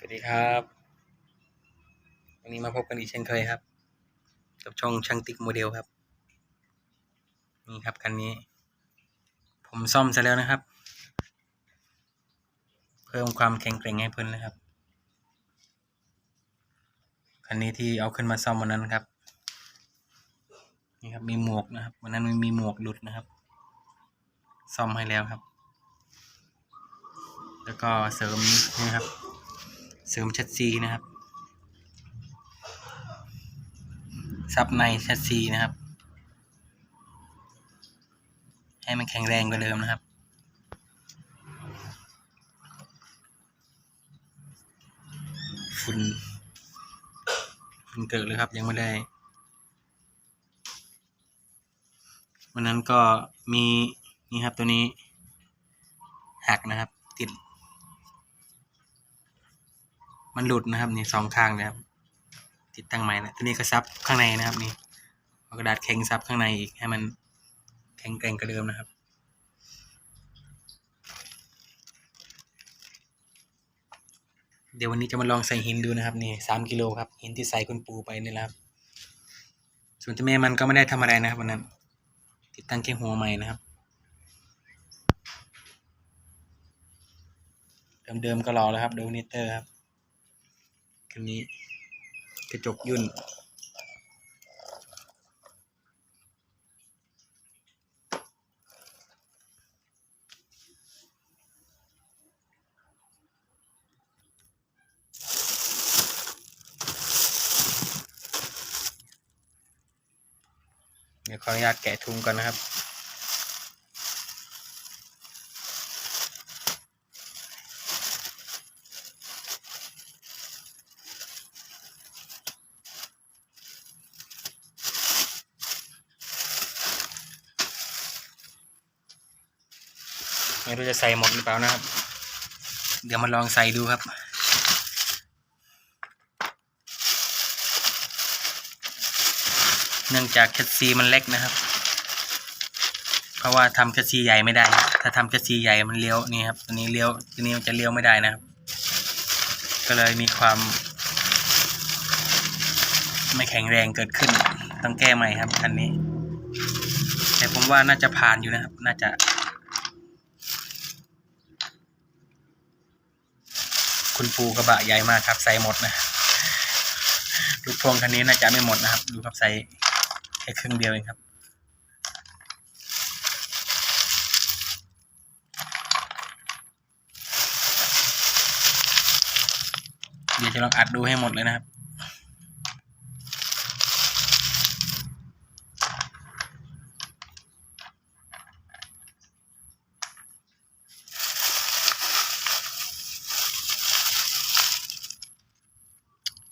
สวัสดีครับ วันนี้มาพบกันอีกเช่นเคยครับ กับช่องช่างติ๊กโมเดลครับ นี่ครับคันนี้ ผมซ่อมเสร็จแล้วนะครับ เพิ่มความแข็งแกร่งให้เพิ่นนะครับ คันนี้ที่เอาขึ้นมาซ่อมวันนั้นครับ นี่ครับมีหมวกนะครับ วันนั้นมันมีหมวกหลุดนะครับ ซ่อมให้แล้วครับ แล้วก็เสริมนี่ครับ เสริมชัดซีนะครับ ซับในชัดซีนะครับ ให้มันแข็งแรงกว่าเดิมนะครับ ฝุ่นฝุ่นเกิดเลยครับยังไม่ได้วันนั้นก็มีนี่ครับตัวนี้หักนะครับ ติด มันหลุดนะครับนี่สองข้างเลยครับ ติดตั้งใหม่นะตัวนี้ก็ซับข้างในนะครับนี่เอากระดาษแข็งซับข้างในอีกให้มันแข็งแกร่งกว่าเดิมนะครับเดี๋ยววันนี้จะมาลองใส่หินดูนะครับนี่สามกิโลครับหินที่ใส่คุณปูไปนี่แหละครับ ส่วนที่แม่มันก็ไม่ได้ทำอะไรนะครับวันนั้น ติดตั้งแค่หัวใหม่นะครับ เดิมๆก็รอแล้วครับโดนิเตอร์ครับ คันนี้ กระจกยุ่น เดี๋ยวขออนุญาตแกะถุงก่อนนะครับ ไม่รู้จะใส่หมดหรือเปล่านะครับ เดี๋ยวมาลองใส่ดูครับเนื่องจากแคสซีมันเล็กนะครับ เพราะว่าทำแคสซีใหญ่ไม่ได้ ถ้าทำแคสซีใหญ่มันเลี้ยวนี่ครับ ตัวนี้เลี้ยวตัวนี้มันจะเลี้ยวไม่ได้นะครับ ก็เลยมีความ ไม่แข็งแรงเกิดขึ้น ต้องแก้ใหม่ครับคันนี้ แต่ผมว่าน่าจะผ่านอยู่นะครับ น่าจะ คุณปูกระบะใหญ่มากครับใส่หมดนะลูกพวงคันนี้น่าจะไม่หมดนะครับ ดูครับใส่แค่ครึ่งเดียวเองครับ เดี๋ยวจะลองอัดดูให้หมดเลยนะครับ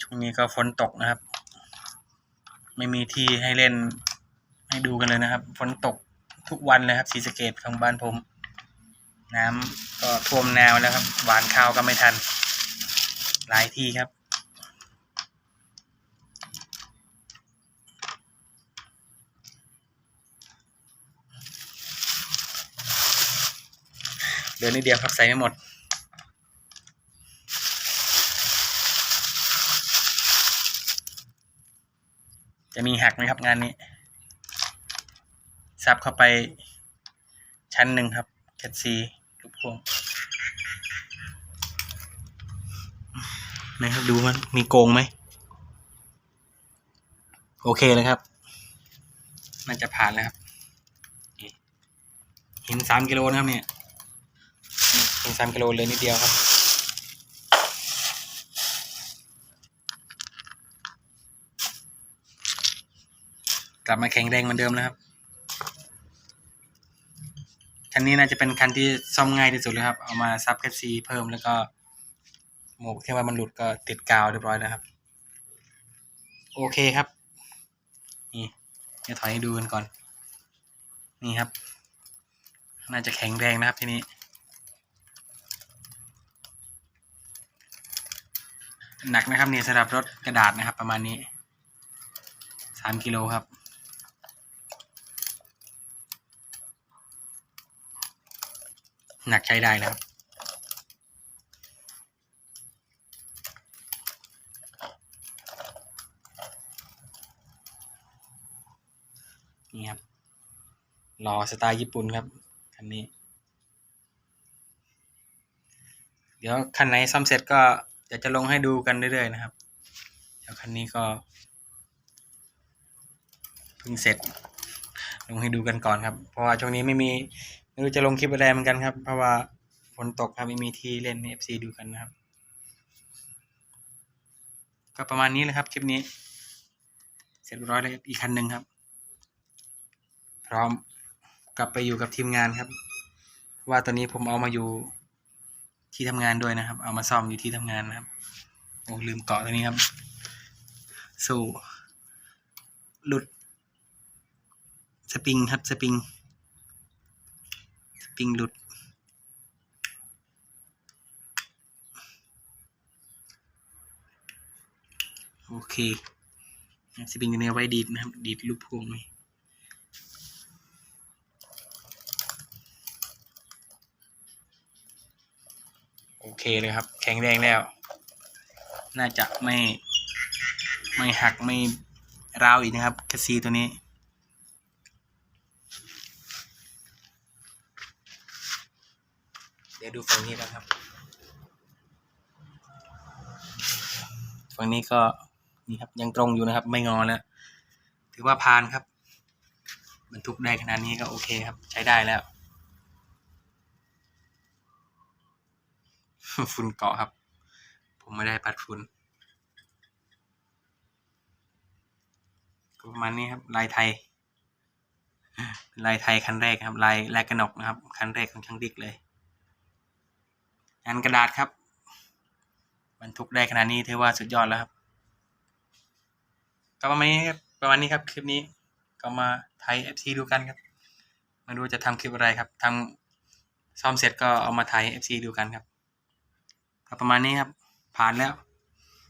ช่วงนี้ก็ฝนตกนะครับ ไม่มีที่ให้เล่นให้ดูกันเลยนะครับฝนตกทุกวันเลยครับสีสเกตของบ้านผม น้ำก็ท่วมแนวแล้วครับ หวานข้าวก็ไม่ทัน หลายที่ครับเดือนนิดเดียวครับใส่ไม่หมด จะมีหักไหมครับงานนี้ ซับเข้าไปชั้นหนึ่งครับแคทซีลูกพวงนะครับดูมันมีโกงไหม โอเคเลยครับน่าจะผ่านแล้วครับนี่หินสามกิโลนะครับเนี่ยนี่หินสามกิโลเลยนิดเดียวครับ กลับมาแข็งแรงเหมือนเดิมแล้วครับคันนี้น่าจะเป็นคันที่ซ่อมง่ายที่สุดเลยครับ เอามาซับแคปซีเพิ่มแล้วก็หมวกที่ว่ามันหลุดก็ติดกาวเรียบร้อยแล้วครับ โอเคครับ นี่เดี๋ยวถอยให้ดูกันก่อน นี่ครับ น่าจะแข็งแรงนะครับทีนี้ หนักนะครับนี่สำหรับรถกระดาษนะครับ ประมาณนี้สามกิโลครับ หนักใช้ได้นะครันี่ครับรอสไตล์ญี่ปุ่นครับคันนี้ เดี๋ยวคันไหนซ่อมเสร็จก็จะจะลงให้ดูกันเรื่อยๆนะครับ เดี๋ยวคันนี้ก็เพิ่งเสร็จ ลงให้ดูกันก่อนครับ เพราะว่าช่วงนี้ไม่มี ไม่รู้จะลงคลิปอะไรเหมือนกันครับ เพราะว่าฝนตกครับไม่มีที่เล่นในเอฟซีดูกันนะครับ ก็ประมาณนี้แหละครับคลิปนี้ เสร็จเรียบร้อยแล้วอีกคันหนึ่งครับ พร้อมกลับไปอยู่กับทีมงานครับ ว่าตอนนี้ผมเอามาอยู่ที่ทำงานด้วยนะครับ เอามาซ่อมอยู่ที่ทำงานนะครับโอ้ลืมเกาะตัวนี้ครับสู่หลุด สปริงครับ สปริง ปิงหลุด โอเคสปริงตัวนี้เอาไว้ดีดนะครับ ดีดลูกพวงนี่โอเคเลยครับ แข็งแรงแล้ว น่าจะไม่ ไม่หักไม่ร้าวอีกนะครับแคสซีตัวนี้ ดี๋ยวดูฝั่งนี้นะครับ ฝั่งนี้ก็นี่ครับยังตรงอยู่นะครับ ไม่งอแล้วถือว่าผ่านครับบรรทุกได้ขนาดนี้ก็โอเคครับ ใช้ได้แล้วฝุ่นเกาะครับ ผมไม่ได้ปัดฝุ่นประมาณนี้ครับลายไทยลายไทยคันแรกครับลายลายกระหนกนะครับคันแรกของช่างดิกเลย งานกระดาษครับบรรทุกได้ขนาดนี้ถือว่าสุดยอดแล้วครับ ก็ประมาณนี้ครับประมาณนี้ครับคลิปนี้ก็มาไทย FC ดูกันครับไม่รู้จะทำคลิปอะไรครับทำซ่อมเสร็จก็เอามาไทย FC ดูกันครับก็ประมาณนี้ครับ ผ่านแล้ว